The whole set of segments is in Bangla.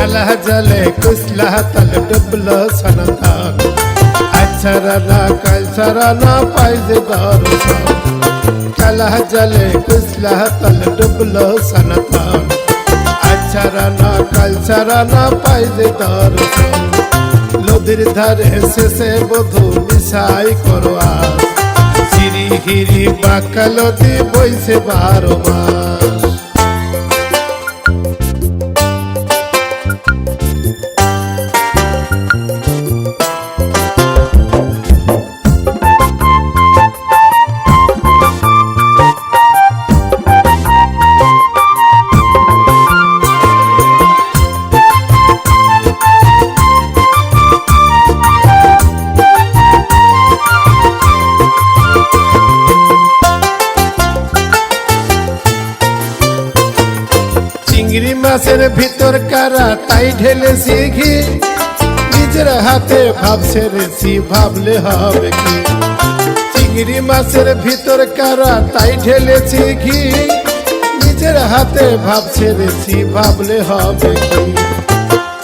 కలహ జలే కుస్లహ తల డబ్బులో సనతాన్ అక్షరణ కల్సరణ పైజ దర్శన కలహ జలే కుస్లహ తల డబ్బులో సనతాన్ అక్షరణ కల్సరణ పైజ దర్శన নদীর ধারে শেষে বধু মিশাই করো আজ হিরি হিরি বাকালতি বইছে বারো মাস মাছের ভিতর কারা তাই ঢেলেছি ঘি নিজের হাতে ভাবছে রেছি ভাবলে হবে কি? চিংড়ি মাছের ভিতর কারা তাই ঢেলেছি ঘি নিজের হাতে ভাবছে রেছি ভাবলে হবে কি?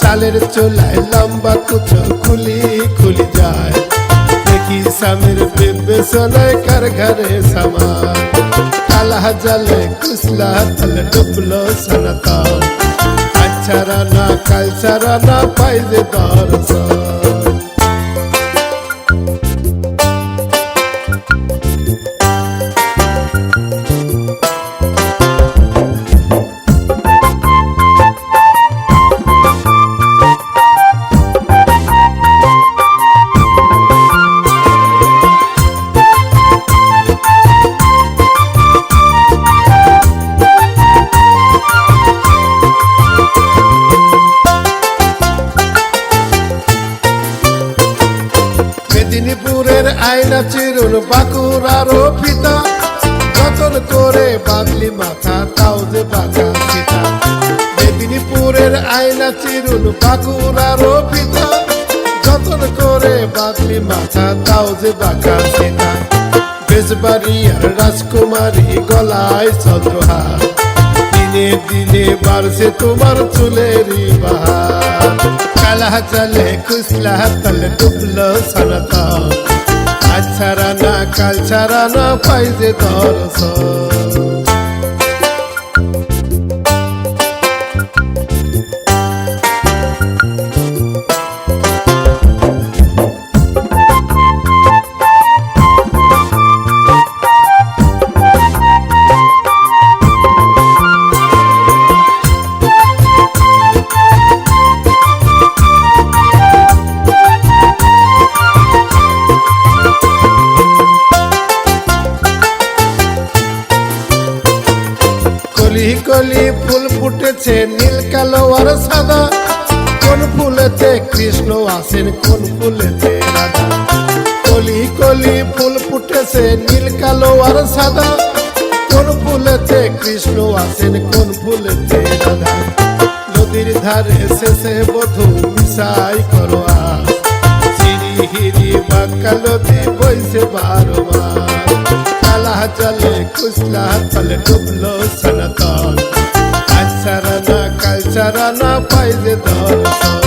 চালের চোলায় লম্বা কুচো খুলি খুলি যায়। স্বামীর বিবেচনায় কার ঘরে সামা কালা জালে কুসলা তালে ডুবলো সনাতা আচ্ছা রানা কাল রানা পাই যে দর্শন। আয়না চিরুন বাঁকুড়ারও পিতা। যতন করে বাঁধলি মাথা, তাও যে বাঁকা সীতা মেদিনীপুরের আয়না চিরুন বাঁকুড়ারও পিতা। যতন করে বাঁধলি মাথা, তাও যে বাঁকা সীতা বেজবাড়ি আর রাজকুমারী গলায় চন্দ্রহার দিনে দিনে বাড়ছে তোমার চুলেরই বাহার কালা চলে কুসলা তল ডুবলো সনাতন ছাড়া না কাল ছাড়া না পাই দর্শন। কলি ফুল ফুটেছে নীল, কালো আর সাদা। কোন ফুলেতে কৃষ্ণ আসেন কোন ফুলেতে রাধা? কলি কলি ফুল ফুটেছে নীল, কালো আর সাদা। কোন ফুলেতে কৃষ্ণ আসেন কোন ফুলেতে রাধা? নদীর ধারে শেষে বধু মিশাই করো আজ। চিরি হিরি বাকালতি বইছে বারো কালা চলে কুসলা তলে ডুবলো সনাতন। যারা না পাই যে দর্শন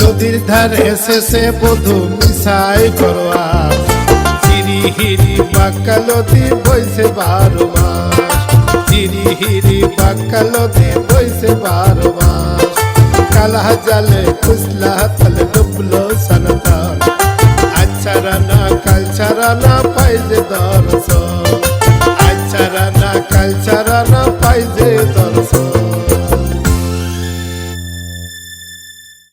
নদীর ধারে এসেছে বধু মিশাই করোয়া চিরি হিরি বাকালতি বইছে বারো মাস। চিরি হিরি বাকালতি বইছে বারো মাস। কালা জালে কুসলা তালে ডুবলো সনাতন। আচ্ছা রানা কালচা রানা পাই যে দর্শন। আচ্ছা রানা কালচা রানা পাই যে দর্শন।